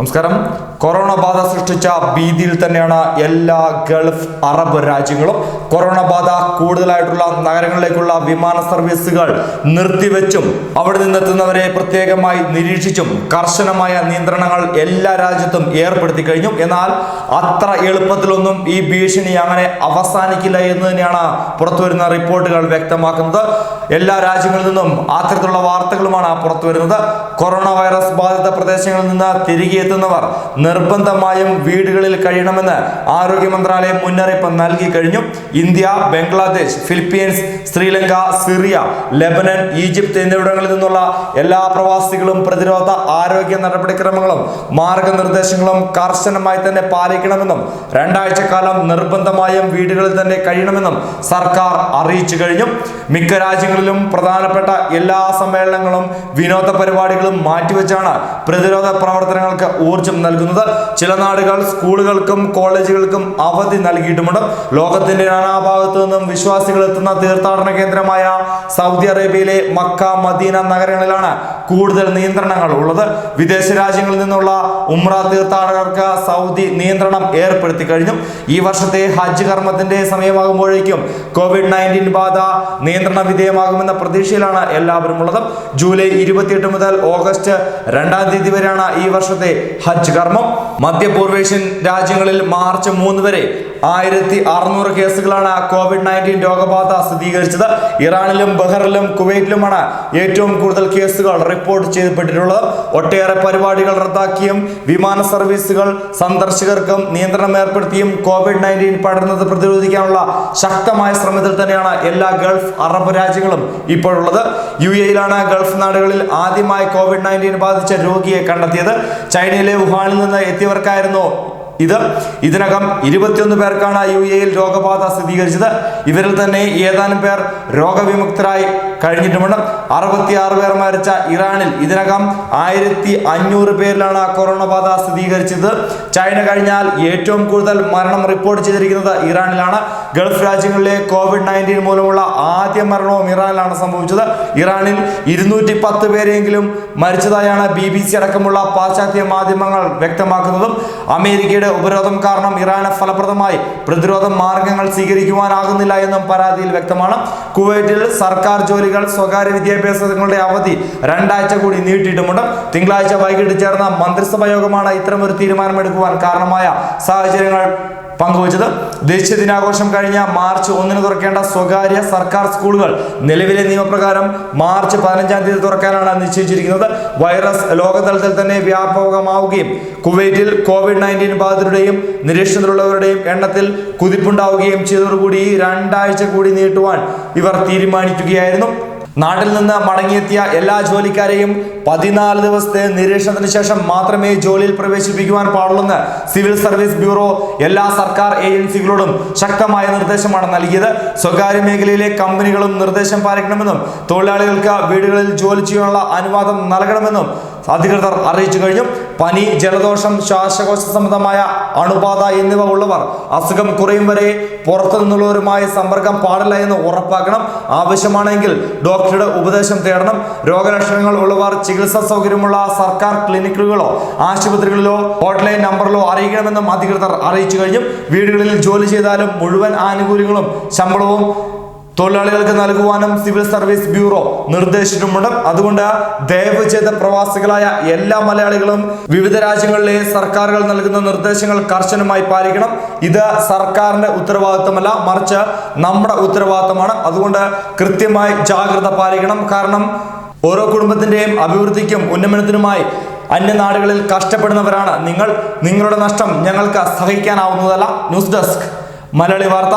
നമസ്കാരം. കൊറോണ ബാധ സൃഷ്ടിച്ച ഭീതിയിൽ തന്നെയാണ് എല്ലാ ഗൾഫ് അറബ് രാജ്യങ്ങളും. കൊറോണ ബാധ കൂടുതലായിട്ടുള്ള നഗരങ്ങളിലേക്കുള്ള വിമാന സർവീസുകൾ നിർത്തിവെച്ചും അവിടെ നിന്നെത്തുന്നവരെ പ്രത്യേകമായി നിരീക്ഷിച്ചും കർശനമായ നിയന്ത്രണങ്ങൾ എല്ലാ രാജ്യത്തും ഏർപ്പെടുത്തി കഴിഞ്ഞു. എന്നാൽ അത്ര എളുപ്പത്തിലൊന്നും ഈ ഭീഷണി അങ്ങനെ അവസാനിക്കില്ല എന്ന് തന്നെയാണ് പുറത്തുവരുന്ന റിപ്പോർട്ടുകൾ വ്യക്തമാക്കുന്നത്. എല്ലാ രാജ്യങ്ങളിൽ നിന്നും അത്തരത്തിലുള്ള വാർത്തകളുമാണ് പുറത്തുവരുന്നത്. കൊറോണ വൈറസ് ബാധിത പ്രദേശങ്ങളിൽ നിന്ന് തിരികെ എത്തുന്നവർ നിർബന്ധമായും വീടുകളിൽ കഴിയണമെന്ന് ആരോഗ്യ മന്ത്രാലയം മുന്നറിയിപ്പ് നൽകി കഴിഞ്ഞു. India Bangladesh Philippines Sri Lanka Syria Lebanon Egypt എന്നിവിടങ്ങളിൽ നിന്നുള്ള എല്ലാ പ്രവാസികളും പ്രതിരോധ ആരോഗ്യ നടപടിക്രമങ്ങളും മാർഗനിർദ്ദേശങ്ങളും കർശനമായി തന്നെ പാലിക്കണമെന്നും രണ്ടാഴ്ച കാലം നിർബന്ധമായും വീടുകളിൽ തന്നെ കഴിയണമെന്നും സർക്കാർ അറിയിച്ചു കഴിഞ്ഞു. മിക്ക രാജ്യങ്ങളിലും പ്രധാനപ്പെട്ട എല്ലാ സമ്മേളനങ്ങളും വിനോദ പരിപാടികളും മാറ്റിവെച്ചാണ് പ്രതിരോധ പ്രവർത്തനങ്ങൾക്ക് ഊർജം നൽകുന്നത്. ചില നാടുകൾ സ്കൂളുകൾക്കും കോളേജുകൾക്കും അവധി നൽകിയിട്ടുമുണ്ട്. ലോകത്തിന്റെ നാനാഭാഗത്തു നിന്നും വിശ്വാസികൾ എത്തുന്ന തീർത്ഥാടന കേന്ദ്രമായ സൗദി അറേബ്യയിലെ മക്ക മദീന നഗരങ്ങളിലാണ് കൂടുതൽ നിയന്ത്രണങ്ങൾ ഉള്ളത്. വിദേശ രാജ്യങ്ങളിൽ നിന്നുള്ള ഉമ്ര തീർത്ഥാടകർക്ക് സൗദി നിയന്ത്രണം ഏർപ്പെടുത്തി കഴിഞ്ഞു. ഈ വർഷത്തെ ഹജ്ജ് കർമ്മത്തിന്റെ സമയമാകുമ്പോഴേക്കും കോവിഡ് നയന്റീൻ ബാധ നിയന്ത്രണ വിധേയമാകുമെന്ന പ്രതീക്ഷയിലാണ് എല്ലാവരും ഉള്ളത്. ജൂലൈ ഇരുപത്തിയെട്ട് മുതൽ ഓഗസ്റ്റ് രണ്ടാം തീയതി വരെയാണ് ഈ വർഷത്തെ ഹജ്ജ് കർമ്മം. മധ്യപൂർവേഷ്യൻ രാജ്യങ്ങളിൽ മാർച്ച് മൂന്ന് വരെ ആയിരത്തി അറുന്നൂറ് കേസുകളാണ് കോവിഡ് നയന്റീൻ രോഗബാധ സ്ഥിരീകരിച്ചത്. ഇറാനിലും ബഹ്റിലും കുവൈറ്റിലുമാണ് ഏറ്റവും കൂടുതൽ കേസുകൾ റിപ്പോർട്ട് ചെയ്യപ്പെട്ടിട്ടുള്ളത്. ഒട്ടേറെ പരിപാടികൾ റദ്ദാക്കിയും വിമാന സർവീസുകൾ സന്ദർശകർക്കും നിയന്ത്രണം ഏർപ്പെടുത്തിയും കോവിഡ് നയന്റീൻ പടരുന്നത് പ്രതിരോധിക്കാനുള്ള ശക്തമായ ശ്രമത്തിൽ തന്നെയാണ് എല്ലാ ഗൾഫ് അറബ് രാജ്യങ്ങളും ഇപ്പോഴുള്ളത്. യു എയിലാണ് ഗൾഫ് നാടുകളിൽ ആദ്യമായി കോവിഡ് നയന്റീൻ ബാധിച്ച രോഗിയെ കണ്ടെത്തിയത്. ചൈനയിലെ വുഹാനിൽ നിന്ന് എത്തിയവർക്കായിരുന്നു ഇത് ഇതിനകം ഇരുപത്തിയൊന്ന് പേർക്കാണ് യു എയിൽ രോഗബാധ സ്ഥിരീകരിച്ചത്. ഇവരിൽ തന്നെ ഏതാനും പേർ രോഗവിമുക്തരായി കഴിഞ്ഞിട്ടുമുണ്ട്. അറുപത്തിയാറ് പേർ മരിച്ച ഇറാനിൽ ഇതിനകം ആയിരത്തി അഞ്ഞൂറ് പേരിലാണ് കൊറോണ ബാധ സ്ഥിരീകരിച്ചത്. ചൈന കഴിഞ്ഞാൽ ഏറ്റവും കൂടുതൽ മരണം റിപ്പോർട്ട് ചെയ്തിരിക്കുന്നത് ഇറാനിലാണ്. ഗൾഫ് രാജ്യങ്ങളിലെ കോവിഡ് നയന്റീൻ മൂലമുള്ള ആദ്യ മരണവും ഇറാനിലാണ് സംഭവിച്ചത്. ഇറാനിൽ ഇരുന്നൂറ്റി പത്ത് പേരെങ്കിലും മരിച്ചതായാണ് ബി ബി സി അടക്കമുള്ള പാശ്ചാത്യ മാധ്യമങ്ങൾ വ്യക്തമാക്കുന്നതും. അമേരിക്കയുടെ ഉപരോധം കാരണം ഇറാന് ഫലപ്രദമായി പ്രതിരോധ മാർഗങ്ങൾ സ്വീകരിക്കുവാനാകുന്നില്ല എന്നും പരാതിയിൽ വ്യക്തമാണ്. കുവൈറ്റിൽ സർക്കാർ ജോലികൾ സ്വകാര്യ വിദ്യാഭ്യാസങ്ങളുടെ അവധി രണ്ടാഴ്ച കൂടി നീട്ടിയിട്ടുമുണ്ട്. തിങ്കളാഴ്ച വൈകിട്ട് ചേർന്ന മന്ത്രിസഭാ യോഗമാണ് ഇത്തരമൊരു തീരുമാനമെടുക്കുവാൻ കാരണമായ സാഹചര്യങ്ങൾ പങ്കുവച്ചത്. ദേശീയ ദിനാഘോഷം കഴിഞ്ഞ മാർച്ച് ഒന്നിന് തുറക്കേണ്ട സ്വകാര്യ സർക്കാർ സ്കൂളുകൾ നിലവിലെ നിയമപ്രകാരം മാർച്ച് പതിനഞ്ചാം തീയതി തുറക്കാനാണ് നിശ്ചയിച്ചിരിക്കുന്നത്. വൈറസ് ലോകതലത്തിൽ തന്നെ വ്യാപകമാവുകയും കുവൈറ്റിൽ കോവിഡ് നയന്റീൻ ബാധിതരുടെയും നിരീക്ഷണത്തിലുള്ളവരുടെയും എണ്ണത്തിൽ കുതിപ്പുണ്ടാവുകയും ചെയ്തതോടുകൂടി രണ്ടാഴ്ച കൂടി നീട്ടുവാൻ ഇവർ തീരുമാനിക്കുകയായിരുന്നു. നാട്ടിൽ നിന്ന് മടങ്ങിയെത്തിയ എല്ലാ ജോലിക്കാരെയും പതിനാല് ദിവസത്തെ നിരീക്ഷണത്തിന് ശേഷം മാത്രമേ ജോലിയിൽ പ്രവേശിപ്പിക്കുവാൻ പാടുള്ളൂ സിവിൽ സർവീസ് ബ്യൂറോ എല്ലാ സർക്കാർ ഏജൻസികളോടും ശക്തമായ നിർദ്ദേശമാണ് നൽകിയത്. സ്വകാര്യ മേഖലയിലെ കമ്പനികളും നിർദ്ദേശം പാലിക്കണമെന്നും തൊഴിലാളികൾക്ക് വീടുകളിൽ ജോലി ചെയ്യാനുള്ള അനുവാദം നൽകണമെന്നും അധികൃതർ അറിയിച്ചു കഴിഞ്ഞു. പനി ജലദോഷം ശ്വാസകോശ സംബന്ധമായ അണുബാധ എന്നിവ ഉള്ളവർ അസുഖം കുറയും വരെ പുറത്തു നിന്നുള്ളവരുമായി സമ്പർക്കം പാടില്ല എന്ന് ഉറപ്പാക്കണം. ആവശ്യമാണെങ്കിൽ ഡോക്ടറുടെ ഉപദേശം തേടണം. രോഗലക്ഷണങ്ങൾ ഉള്ളവർ ചികിത്സാ സൗകര്യമുള്ള സർക്കാർ ക്ലിനിക്കുകളോ ആശുപത്രികളിലോ ഹോട്ട്ലൈൻ നമ്പറിലോ അറിയിക്കണമെന്നും അധികൃതർ അറിയിച്ചു കഴിഞ്ഞു. വീടുകളിൽ ജോലി ചെയ്താലും മുഴുവൻ ആനുകൂല്യങ്ങളും ശമ്പളവും തൊഴിലാളികൾക്ക് നൽകുവാനും സിവിൽ സർവീസ് ബ്യൂറോ നിർദ്ദേശിച്ചിട്ടുമുണ്ട്. അതുകൊണ്ട് ദയവ് ചെയ്ത പ്രവാസികളായ എല്ലാ മലയാളികളും വിവിധ രാജ്യങ്ങളിലെ സർക്കാരുകൾ നൽകുന്ന നിർദ്ദേശങ്ങൾ കർശനമായി പാലിക്കണം. ഇത് സർക്കാരിന്റെ ഉത്തരവാദിത്തമല്ല മറിച്ച് നമ്മുടെ ഉത്തരവാദിത്തമാണ്. അതുകൊണ്ട് കൃത്യമായി ജാഗ്രത പാലിക്കണം. കാരണം ഓരോ കുടുംബത്തിന്റെയും അഭിവൃദ്ധിക്കും ഉന്നമനത്തിനുമായി അന്യനാടുകളിൽ കഷ്ടപ്പെടുന്നവരാണ് നിങ്ങൾ. നിങ്ങളുടെ നഷ്ടം ഞങ്ങൾക്ക് സഹിക്കാനാവുന്നതല്ല. ന്യൂസ് ഡെസ്ക് മലയാളി വാർത്ത.